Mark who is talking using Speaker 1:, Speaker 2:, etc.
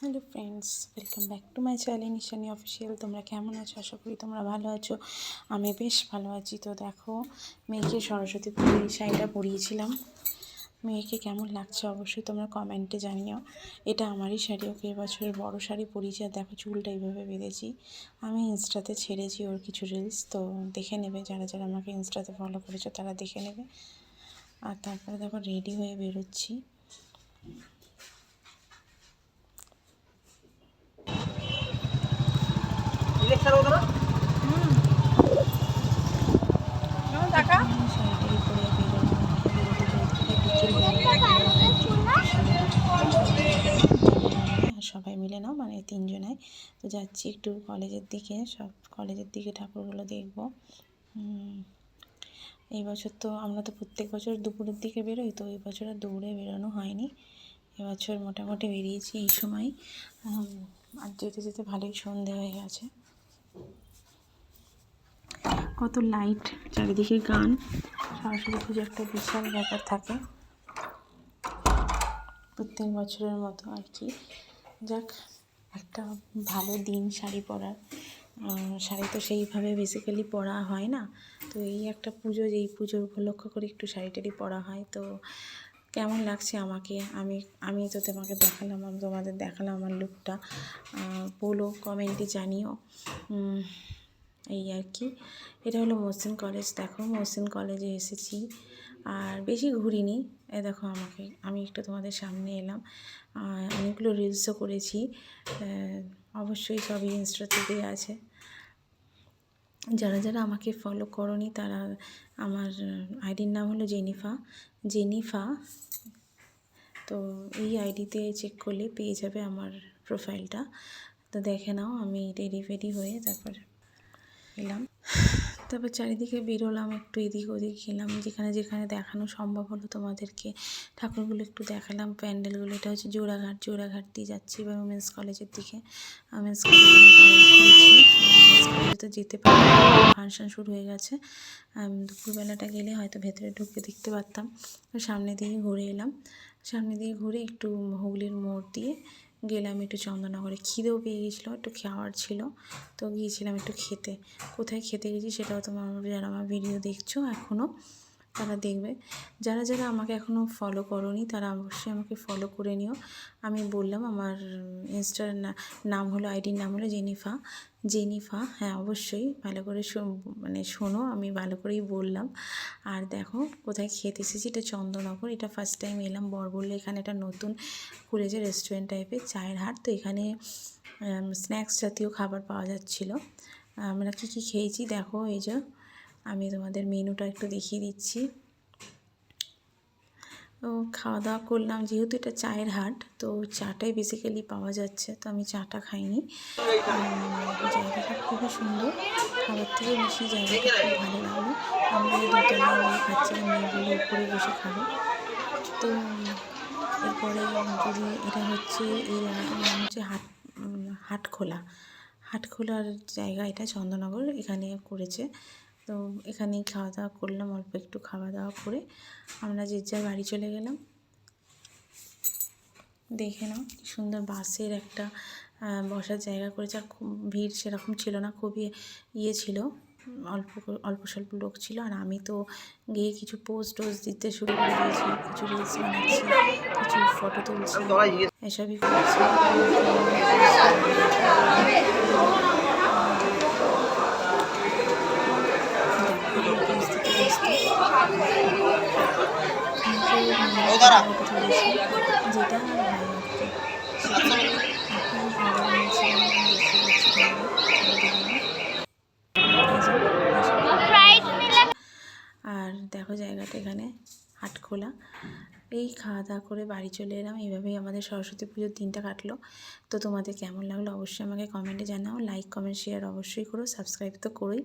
Speaker 1: Hello friends, welcome back to my channel Nishani official. তোমরা কেমন আছো? আশা করি তোমরা ভালো আছো। আমি বেশ ভালো আছি। তো দেখো, মেয়েকে সরস্বতী পুজোর এই শাড়িটা পরিয়েছিলাম। মেয়েকে কেমন লাগছে অবশ্যই তোমরা কমেন্টে জানিও। এটা আমারই শাড়ি, ওকে এবছরের বড় শাড়ি পরিয়েছি। আর দেখো, চুলটা এইভাবে বেঁধেছি। আমি ইনস্টাতে ছেড়েছি ওর কিছু রিলস তো দেখে নেবে। যারা যারা আমাকে ইনস্টাতে ফলো করেছ, তারা দেখে নেবে। আর তারপরে দেখো রেডি হয়ে বেরোচ্ছি শাড়িটাই পরে বেরোলাম সবাই মিলে নাও মানে তিনজনায় তো যাচ্ছি একটু কলেজের দিকে, সব কলেজের দিকে ঠাকুরগুলো দেখব। এই বছর তো আমরা তো প্রত্যেক বছর দুপুরের দিকে বেরোই, তো এই বছর আর দৌড়ে বেরোনো হয়নি। এবছর মোটামুটি বেরিয়েছি এই সময়। আর যেতে যেতে ভালোই সন্ধে হয়ে গেছে। কত লাইট চারিদিকে গান। সরস্বতী পুজো একটা বিশাল ব্যাপার থাকে। প্রত্যেক বছরের মতো আর কি। যাক, একটা ভালো দিন শাড়ি পরার। শাড়ি তো সেইভাবে বেসিক্যালি পরা হয় না। তো এই একটা পুজো, যেই পুজো উপলক্ষ করে একটু শাড়ি টাড়ি পরা হয়, তো কেমন লাগছে আমাকে? আমি আমি তো তোমাকে দেখালাম, আমি তোমাদের দেখালাম আমার লুকটা বলো কমেন্টে জানিও। এই আর কি। এটা হলো মহসিন কলেজ। দেখো মহসিন কলেজে এসেছি। আর বেশি ঘুরিনি। এ দেখো আমাকে, আমি একটু তোমাদের সামনে এলাম। অনেকগুলো রিলসও করেছি। অবশ্যই সবই ইনস্টাতে দেওয়া আছে। যারা যারা আমাকে ফলো করনি, তারা আমার আইডির নাম হলো জেনিফা। জেনিফা। তো এই আইডিতে চেক করলে পেয়ে যাবে আমার প্রোফাইলটা তো দেখে নাও আমি রেডি ফেডি হয়ে তারপর এলাম তারপর চারিদিকে বেরোলাম, একটু এদিক ওদিক গেলাম যেখানে যেখানে দেখানো সম্ভব হলো তোমাদেরকে, ঠাকুরগুলো একটু দেখালাম, প্যান্ডেলগুলো। এটা হচ্ছে জোড়াঘাট জোড়াঘাট দিয়ে যাচ্ছি এবার উমেন্স কলেজের দিকে। উমেন্স কলেজে তো যেতে পারি ফাংশন শুরু হয়ে গেছে। দুপুরবেলাটা গেলে হয়তো ভেতরে ঢুকে দেখতে পারতাম। সামনে দিয়ে ঘুরে এলাম। সামনে দিয়ে ঘুরে একটু হুগলির মোড় দিয়ে গেলাম একটু চন্দননগরে খিদেও পেয়ে গেছিল, একটু খাওয়ার ছিল। তো গিয়েছিলাম একটু খেতে। কোথায় খেতে গেছি সেটাও তোমার যারা আমার ভিডিও দেখছ এখনও তারা দেখবে। যারা যারা আমাকে এখনও ফলো করনি, তারা অবশ্যই আমাকে ফলো করে নিও। আমি বললাম, আমার ইনস্টার নাম হলো আইডির নাম হলো জেনিফা। জেনিফা হ্যাঁ অবশ্যই ভালো করে মানে শোনো, আমি ভালো করেই বললাম। আর দেখো কোথায় খেতে এসেছি, এটা চন্দ্রনগর এটা ফার্স্ট টাইম এলাম বর বললে এখানে একটা নতুন খুলেছে রেস্টুরেন্ট টাইপের চায়ের হাট। তো এখানে স্ন্যাক্স জাতীয় খাবার পাওয়া যাচ্ছিল। আমরা কী কী খেয়েছি দেখো, এই যে আমি তোমাদের মেনুটা একটু দেখিয়ে দিচ্ছি। তো খাওয়া দাওয়া করলাম, যেহেতু এটা চায়ের হাট, তো চাটাই বেসিক্যালি পাওয়া যাচ্ছে। তো আমি চাটা খাইনি। খুবই সুন্দর। খাবার থেকে বেশি জায়গাটা খুব ভালো লাগল আমরা নিয়ে খাচ্ছিলাম মেয়েগুলো উপরে বসে খাব। তো এরপরে যদি এটা হচ্ছে জায়গাটার নাম হচ্ছে হাট হাটখোলা। হাটখোলার জায়গা এটা চন্দননগর, এখানে করেছে। তো এখানেই খাওয়া দাওয়া করলাম, অল্প একটু খাওয়া দাওয়া করে। আমরা যে যার বাড়ি চলে গেলাম। দেখে নাও সুন্দর বাসের একটা বসার জায়গা করেছে। আর খুব ভিড় সেরকম ছিল না খুবই ইয়ে ছিল। অল্প অল্প স্বল্প লোক ছিল। আর আমি তো গিয়ে কিছু পোস্ট টোস্ট দিতে শুরু করে দিয়েছি। কিছু রিলস বানাচ্ছি কিছু ফটো তুলছি এসবই করছি। যেটা ভালো লাগতো এখন আবার আমি ছিলাম দেখতে পাচ্ছি তোমরা। আর দেখো এখানে এখানে হাটখোলা এই খাওয়া দাওয়া করে বাড়ি চলে এলাম। এইভাবেই আমাদের সরস্বতী পুজোর দিনটা কাটলো। তো তোমাদের কেমন লাগল অবশ্যই আমাকে কমেন্টে জানাও। লাইক কমেন্ট শেয়ার অবশ্যই করো। সাবস্ক্রাইব তো করোই।